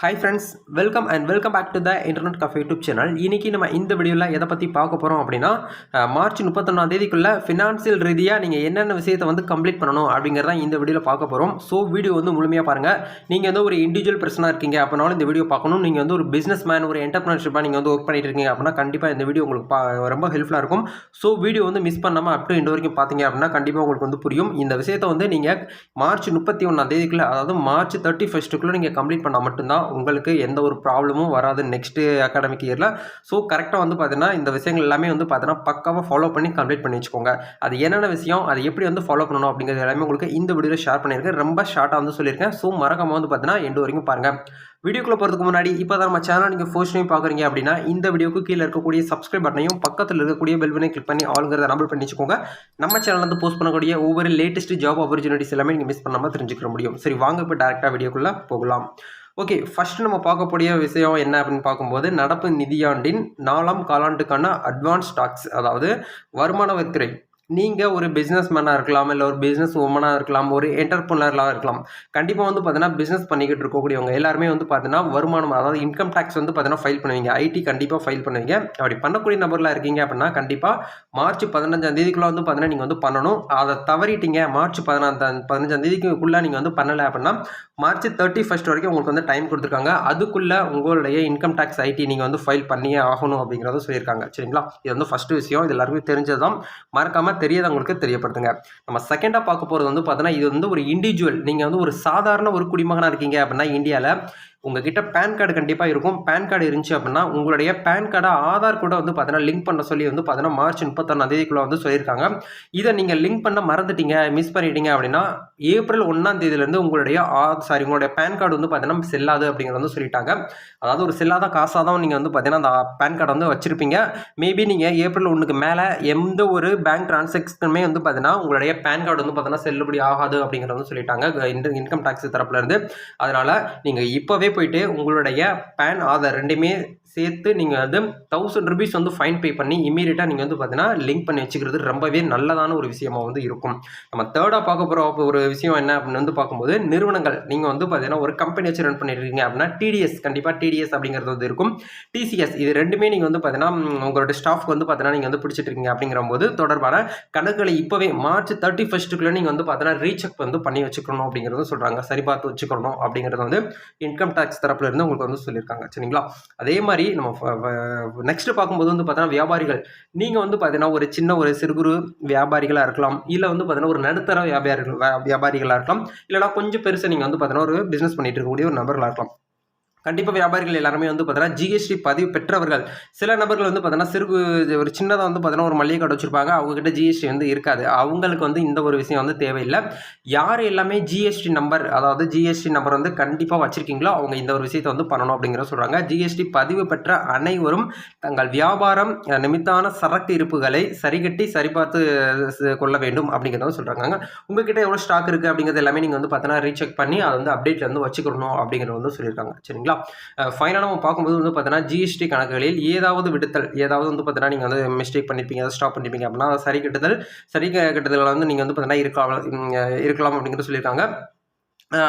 Hi friends welcome and welcome back to the internet cafe YouTube channel இன்றைக்கி நம்ம இந்த வீடியோவில் எதை பற்றி பார்க்க போகிறோம் அப்படின்னா மார்ச் முப்பத்தொன்னாம் தேதிக்குள்ளே ஃபினான்சியல் ரீதியாக நீங்கள் என்னென்ன விஷயத்தை வந்து கம்ப்ளீட் பண்ணணும் அப்படிங்கிறத இந்த வீடியோவில் பார்க்க போகிறோம் ஸோ வீடியோ வந்து முழுமையாக பாருங்கள் நீங்கள் வந்து ஒரு இண்டிவிஜுவல் பர்சனாக இருக்கீங்க அப்படின்னாலும் இந்த வீடியோ பார்க்கணும். நீங்கள் வந்து ஒரு பிஸ்னஸ் மேன் ஒரு என்டர்பிரினர்ஷிப்பாக நீங்கள் வந்து ஒர்க் பண்ணிட்டு இருக்கீங்க அப்படின்னா கண்டிப்பாக இந்த வீடியோ உங்களுக்கு பா ரொம்ப ஹெல்ப்ஃபுல்லாக இருக்கும். ஸோ வீடியோ வந்து மிஸ் பண்ணாமல் அப் டு இந்த வரைக்கும் பார்த்தீங்க அப்படின்னா கண்டிப்பாக உங்களுக்கு வந்து புரியும். இந்த விஷயத்தை வந்து நீங்கள் மார்ச் முப்பத்தி ஒன்றாம் தேதிக்குள்ளே அதாவது மார்ச் தேர்ட்டி ஃபஸ்ட்டுக்குள்ளே நீங்கள் கம்ப்ளீட் பண்ணால் மட்டும்தான் உங்களுக்கு எந்த ஒரு ப்ராப்ளமும் வராது நெக்ஸ்ட்டு அகாடமிக் இயரில் ஸோ கரெக்டாக வந்து பார்த்தீங்கன்னா இந்த விஷயங்கள் எல்லாமே வந்து பார்த்தீங்கன்னா பக்காவாக ஃபாலோ பண்ணி கம்ப்ளீட் பண்ணி வச்சுக்கோங்க. அது என்னென்ன விஷயம் அது எப்படி வந்து ஃபாலோ பண்ணணும் அப்படிங்கிறது எல்லாமே உங்களுக்கு இந்த வீடியோவில் ஷேர் பண்ணியிருக்கேன். ரொம்ப ஷார்ட்டாக வந்து சொல்லியிருக்கேன். ஸோ மறக்காமல் வந்து பார்த்தீங்கன்னா எண்டு வரைக்கும் பாருங்கள் வீடியோக்குள்ளே போகிறதுக்கு முன்னாடி இப்போ தான் நம்ம சேனல் நீங்கள் ஃபர்ஸ்ட் டைம் பார்க்குறீங்க அப்படின்னா இந்த வீடியோக்கு கீழே இருக்கக்கூடிய சப்ஸ்கிரைப் பட்டனையும் பக்கத்தில் இருக்கக்கூடிய பெல் பட்டனை கிளிக் பண்ணி ஆளுங்கிறத நம்பர் பண்ணி வச்சுக்கோங்க. நம்ம சேனலில் வந்து போஸ்ட் பண்ணக்கூடிய ஒவ்வொரு லேட்டஸ்ட் ஜாப் ஆப்பர்ச்சுனிட்டிஸ் எல்லாமே நீங்கள் மிஸ் பண்ணாமல் தெரிஞ்சுக்க முடியும். சரி வாங்க இப்போ டேரெக்டாக வீடியோக்குள்ளே போகலாம். ஓகே ஃபர்ஸ்ட் நம்ம பார்க்கக்கூடிய விஷயம் என்ன அப்படின்னு பார்க்கும்போது நடப்பு நிதியாண்டின் நாலாம் காலாண்டுக்கான அட்வான்ஸ் டாக்ஸ் அதாவது வருமான வரித்துறை. நீங்கள் ஒரு பிஸ்னஸ் மேனாக இருக்கலாம் இல்லை ஒரு பிஸ்னஸ் உமனாக இருக்கலாம் ஒரு என்டர்பிரினர்லாம் இருக்கலாம். கண்டிப்பாக வந்து பார்த்தீங்கன்னா பிஸ்னஸ் பண்ணிக்கிட்டு இருக்கக்கூடியவங்க எல்லாருமே வந்து பார்த்தீங்கன்னா வருமானம் அதாவது இன்கம் டேக்ஸ் வந்து பார்த்தீங்கன்னா ஃபைல் பண்ணுவீங்க. ஐடி கண்டிப்பாக ஃபைல் பண்ணுவீங்க. அப்படி பண்ணக்கூடிய நபர்லாம் இருக்கீங்க அப்படின்னா கண்டிப்பாக மார்ச் பதினஞ்சாம் தேதிக்குள்ளே வந்து பார்த்தீங்கன்னா நீங்கள் வந்து பண்ணணும். அதை தவறிட்டீங்க மார்ச் பதினாந்தாம் பதினஞ்சாம் தேதிக்குள்ளே நீங்கள் வந்து பண்ணலை அப்படின்னா மார்ச் தேர்ட்டி ஃபஸ்ட் வரைக்கும் உங்களுக்கு வந்து டைம் கொடுத்துருக்காங்க. அதுக்குள்ளே உங்களுடைய இன்கம் டேக்ஸ் ஐடி நீங்கள் வந்து ஃபைல் பண்ணியே ஆகணும் அப்படிங்கிறத சொல்லியிருக்காங்க. சரிங்களா? இது வந்து ஃபஸ்ட்டு விஷயம். இது எல்லாருக்குமே தெரிஞ்சது தான் மறக்காமல் தெரியாதவங்களுக்கு தெரியப்படுத்துங்க. நம்ம செகண்டாக பார்க்க போகிறது வந்து பார்த்தோன்னா இது வந்து ஒரு இண்டிவிஜுவல் நீங்கள் வந்து ஒரு சாதாரண ஒரு குடிமகனாக இருக்கீங்க அப்படின்னா இந்தியாவில் உங்ககிட்ட பேன் கார்டு கண்டிப்பாக இருக்கும். பேன் கார்டு இருந்துச்சு அப்படின்னா உங்களுடைய பேன் கார்டை ஆதார் கூட வந்து பார்த்தீங்கன்னா லிங்க் பண்ண சொல்லி வந்து பார்த்தீங்கன்னா மார்ச் முப்பத்தொன்னாம் தேதிக்குள்ளே வந்து சொல்லியிருக்காங்க. இதை நீங்கள் லிங்க் பண்ண மறந்துட்டீங்க மிஸ் பண்ணிட்டீங்க அப்படின்னா ஏப்ரல் ஒன்றாம் தேதியிலேருந்து உங்களுடைய சாரி உங்களுடைய பேன் கார்டு வந்து பார்த்தீங்கன்னா செல்லாது அப்படிங்கிறது வந்து சொல்லிட்டாங்க. அதாவது ஒரு செல்லாத காசாக தான் நீங்கள் வந்து பார்த்தீங்கன்னா அந்த பேன் கார்டை வந்து வச்சுருப்பீங்க. மேபி நீங்கள் ஏப்ரல் ஒன்றுக்கு மேலே எந்த ஒரு பேங்க் டிரான்சாக்ஷனுமே வந்து பார்த்தீங்கன்னா உங்களுடைய பேன் கார்டு வந்து பார்த்தீங்கன்னா செல்லுபடி ஆகாது அப்படிங்கிறத வந்து சொல்லிட்டாங்க. இன்கம் டேக்ஸ் தரப்புலேருந்து அதனால் நீங்கள் இப்போவே போயிட்டு உங்களுடைய பேன் ஆதார் ரெண்டுமே சேர்த்து நீங்கள் வந்து தௌசண்ட் ருபீஸ் வந்து ஃபைன் பே பண்ணி இமீடியட்டாக நீங்கள் வந்து பார்த்தீங்கன்னா லிங்க் பண்ணி வச்சுக்கிறது ரொம்பவே நல்லதான ஒரு விஷயமா வந்து இருக்கும். நம்ம தேர்டாக பார்க்க போகிற ஒரு விஷயம் என்ன அப்படின்னு வந்து பார்க்கும்போது நிறுவனங்கள். நீங்கள் வந்து பார்த்தீங்கன்னா ஒரு கம்பெனி வச்சு ரன் பண்ணியிருக்கீங்க அப்படின்னா டிடிஎஸ் கண்டிப்பாக டிடிஎஸ் அப்படிங்கிறது வந்து இருக்கும். டிசிஎஸ் இது ரெண்டுமே நீங்கள் வந்து பார்த்தீங்கன்னா உங்களோட ஸ்டாஃப்க்கு வந்து பார்த்தீங்கன்னா நீங்கள் வந்து பிடிச்சிட்டு இருக்கீங்க அப்படிங்கிற போது தொடர்பான கணக்குகளை இப்போவே மார்ச் தேர்ட்டி ஃபஸ்ட்டுக்குள்ளே நீங்கள் வந்து பார்த்தீங்கன்னா ரீசெக் வந்து பண்ணி வச்சுக்கணும் அப்படிங்கிறத சொல்கிறாங்க சரி பார்த்து வச்சுக்கணும் அப்படிங்கிறது வந்து இன்கம் டேக்ஸ் தரப்புல இருந்து உங்களுக்கு வந்து சொல்லியிருக்காங்க. சரிங்களா? அதே மாதிரி நம்ம நெக்ஸ்ட் பார்க்கும்போது வந்து பார்த்தீங்கன்னா வியாபாரிகள். நீங்கள் வந்து பார்த்தீங்கன்னா ஒரு சின்ன ஒரு சிறு குறு வியாபாரிகளாக இருக்கலாம். இல்லை வந்து பார்த்தீங்கன்னா ஒரு நடுத்தர வியாபாரிகள் வியாபாரிகளாக இருக்கலாம். இல்லைனா கொஞ்சம் பெருசாக நீங்கள் வந்து பார்த்தீங்கன்னா ஒரு பிஸ்னஸ் பண்ணிட்டு இருக்கக்கூடிய ஒரு நபர்களாக இருக்கலாம். கண்டிப்பாக வியாபாரிகள் எல்லாருமே வந்து பார்த்தீங்கன்னா ஜிஎஸ்டி பதிவு பெற்றவர்கள். சில நபர்கள் வந்து பார்த்தீங்கன்னா சிறு ஒரு சின்னதாக வந்து பார்த்தீங்கன்னா ஒரு மளிகை கடை வச்சிருப்பாங்க. அவங்ககிட்ட ஜிஎஸ்டி வந்து இருக்காது. அவங்களுக்கு வந்து இந்த ஒரு விஷயம் வந்து தேவையில்லை. யார் எல்லாமே ஜிஎஸ்டி நம்பர் அதாவது ஜிஎஸ்டி நம்பர் வந்து கண்டிப்பாக வச்சுருக்கீங்களோ அவங்க இந்த ஒரு விஷயத்தை வந்து பண்ணணும் அப்படிங்கிற சொல்கிறாங்க ஜிஎஸ்டி பதிவு பெற்ற அனைவரும் தங்கள் வியாபாரம் நிமித்தான சரக்கு இருப்புகளை சரிகட்டி சரிபார்த்து கொள்ள வேண்டும் அப்படிங்கிறத சொல்கிறாங்க உங்ககிட்ட எவ்வளோ ஸ்டாக் இருக்குது அப்படிங்கிறது எல்லாமே நீங்கள் வந்து பார்த்தீங்கன்னா ரீசெக் பண்ணி அதை வந்து அப்டேட்டில் வந்து வச்சுக்கணும் அப்படிங்கிறத வந்து சொல்லியிருக்காங்க. சரிங்களா? ஃபைனலாக நம்ம பார்க்கும்போது வந்து பார்த்தீங்கன்னா ஜிஎஸ்டி கணக்குகளில் ஏதாவது விடுத்தல் ஏதாவது வந்து பார்த்தீங்கன்னா நீங்கள் வந்து மிஸ்டேக் பண்ணியிருப்பீங்க அதை ஸ்டாப் பண்ணியிருப்பீங்க அப்படின்னா அதை சரி கட்டுதல் சரி கட்டுதல் வந்து நீங்கள் வந்து பார்த்தீங்கன்னா இருக்கலாம் இருக்கலாம் அப்படிங்கிறது சொல்லியிருக்காங்க.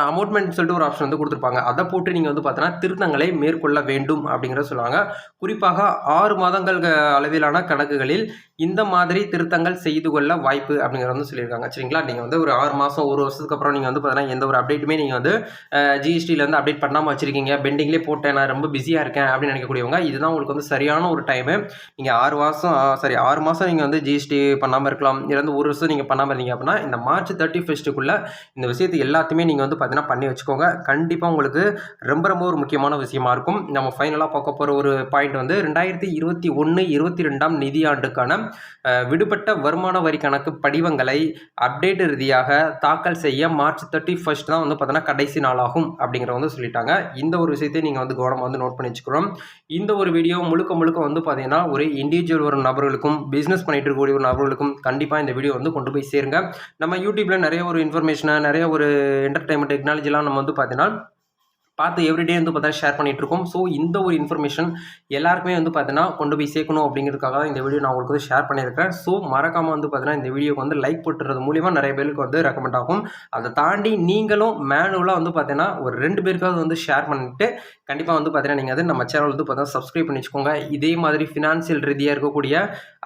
அமௌண்ட்மெண்ட் சொல்லிட்டு ஒரு ஆப்ஷன் வந்து கொடுத்துருப்பாங்க. அதை போட்டு நீங்கள் வந்து பார்த்தீங்கன்னா திருத்தங்களை மேற்கொள்ள வேண்டும் அப்படிங்கிறத சொல்லுவாங்க. குறிப்பாக ஆறு மாதங்கள் அளவிலான கணக்குகளில் இந்த மாதிரி திருத்தங்கள் செய்து கொள்ள வாய்ப்பு அப்படிங்கிறத வந்து சொல்லியிருக்காங்க. சரிங்களா? நீங்கள் வந்து ஒரு ஆறு மாதம் ஒரு வருஷத்துக்கு அப்புறம் நீங்கள் வந்து பார்த்தீங்கன்னா எந்த ஒரு அப்டேட்டுமே நீங்கள் வந்து ஜிஎஸ்டியில் வந்து அப்டேட் பண்ணாமல் வச்சிருக்கீங்க. பெண்டிங்லேயே போட்டேன் நான் ரொம்ப பிஸியாக இருக்கேன் அப்படின்னு நினைக்கக்கூடியவங்க இதுதான் உங்களுக்கு வந்து சரியான ஒரு டைமு நீங்கள் ஆறு மாதம் சாரி ஆறு மாதம் நீங்கள் வந்து ஜிஎஸ்டி பண்ணாமல் இருக்கலாம். இல்லை வந்து ஒரு வருஷம் நீங்கள் பண்ணாமல் இருந்தீங்க அப்படின்னா இந்த மார்ச் தேர்ட்டி ஃபஸ்ட்டுக்குள்ளே இந்த விஷயத்தை எல்லாத்தையுமே நீங்கள் வந்து பார்த்தீங்கன்னா பண்ணி வச்சுக்கோங்க. கண்டிப்பாக உங்களுக்கு ரொம்ப ரொம்ப ஒரு முக்கியமான விஷயமா இருக்கும். நம்ம ஃபைனலாக பார்க்க போகிற ஒரு பாயிண்ட் வந்து ரெண்டாயிரத்தி இருபத்தி ஒன்று இருபத்தி ரெண்டாம் நிதியாண்டுக்கான விடுபட்ட வருமான வரி கணக்கு படிவங்களை அப்டேட் ரீதியாக தாக்கல் செய்ய மார்ச் தேர்ட்டி ஃபர்ஸ்ட் தான் வந்து பார்த்தோன்னா கடைசி நாளாகும் அப்படிங்கிற வந்து சொல்லிட்டாங்க. இந்த ஒரு விஷயத்தை நீங்கள் வந்து கவனமாக வந்து நோட் பண்ணி வச்சுக்கிறோம் இந்த ஒரு வீடியோ முழுக்க முழுக்க வந்து பார்த்தீங்கன்னா ஒரு இண்டிவிஜுவல் ஒரு நபர்களுக்கும் பிஸ்னஸ் பண்ணிட்டு இருக்கக்கூடிய ஒரு நபர்களுக்கும் கண்டிப்பாக இந்த வீடியோ வந்து கொண்டு போய் சேருங்க. நம்ம யூடியூப்பில் நிறைய ஒரு இன்ஃபர்மேஷனை நிறைய ஒரு என்டர்டைன்மெண்ட் டெக்னாலஜிலாம் நம்ம வந்து பார்த்தீங்கன்னா பார்த்து எவ்ரிடே வந்து பார்த்தா ஷேர் பண்ணிகிட்ருக்கோம் ஸோ இந்த ஒரு இன்ஃபர்மேஷன் எல்லாருக்குமே வந்து பார்த்தீங்கன்னா கொண்டு போய் சேர்க்கணும் அப்படிங்கிறதுக்காக தான் இந்த வீடியோ நான் உங்களுக்கு வந்து ஷேர் பண்ணியிருக்கேன். ஸோ மறக்காமல் வந்து பார்த்தீங்கன்னா இந்த வீடியோக்கு வந்து லைக் போட்டுறது மூலிமா நிறைய பேருக்கு வந்து ரெக்கமெண்ட் ஆகும். அதை தாண்டி நீங்களும் மேனுவலாக வந்து பார்த்தீங்கன்னா ஒரு ரெண்டு பேருக்காவது வந்து ஷேர் பண்ணிட்டு கண்டிப்பாக வந்து பார்த்தீங்கன்னா நீங்கள் வந்து நம்ம சேனல் வந்து பார்த்தீங்கன்னா சப்ஸ்கிரைப் பண்ணி வச்சுக்கோங்க. இதே மாதிரி ஃபினான்ஷியல் ரீதியாக இருக்கக்கூடிய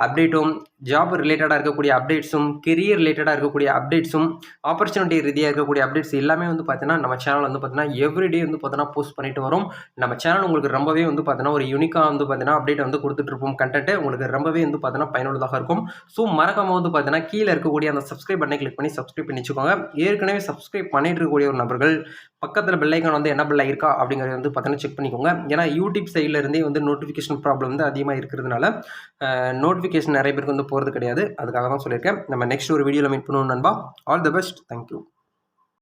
அப்டேட்டும் ஜாப் ரிலேட்டடாக இருக்கக்கூடிய அப்டேட்ஸும் கெரியர் ரிலேட்டடாக இருக்கக்கூடிய அப்டேட்ஸும் ஆப்பர்ச்சுனிட்டி ரீதியாக இருக்கக்கூடிய அப்டேட்ஸ் எல்லாமே வந்து பார்த்தீங்கன்னா நம்ம சேனல் வந்து பார்த்தீங்கன்னா எவ்ரிடே வந்து பார்த்தீங்கன்னா போஸ்ட் பண்ணிட்டு வரும். நம்ம சேனல் உங்களுக்கு ரொம்பவே வந்து பார்த்தீங்கன்னா ஒரு யூனிக்காக வந்து பார்த்தீங்கன்னா அப்டேட் வந்து கொடுத்துட்ருப்போம் கண்டென்ட் உங்களுக்கு ரொம்பவே வந்து பார்த்தீங்கன்னா பயனுள்ளதாக இருக்கும். ஸோ மறக்காம வந்து பார்த்தீங்கன்னா கீழே இருக்கக்கூடிய அந்த சப்ஸ்கிரைப் பட்டனை கிளிக் பண்ணி சப்ஸ்கிரைப் பண்ணி வச்சுக்கோங்க ஏற்கனவே சப்ஸ்கிரைப் பண்ணிட்டு இருக்கக்கூடிய ஒரு நபர்கள் பக்கத்தில் பெல்லைக்கான் வந்து என்ன பெல் இருக்கா அப்படிங்கிறத வந்து பார்த்தீங்கன்னா செக் பண்ணிக்கோங்க. ஏன்னா யூடியூப் சைடில் இருந்தே வந்து நோட்டிஃபிகேஷன் ப்ராப்ளம் வந்து அதிகமாக இருக்கிறதுனால நோட்டிஃபிகேஷன் நிறைய பேருக்கு வந்து போகிறது கிடையாது. அதுக்காக தான் சொல்லியிருக்கேன். நம்ம நெக்ஸ்ட் ஒரு வீடியோவில் மீட் பண்ணுவோம் நண்பா. All the best thank you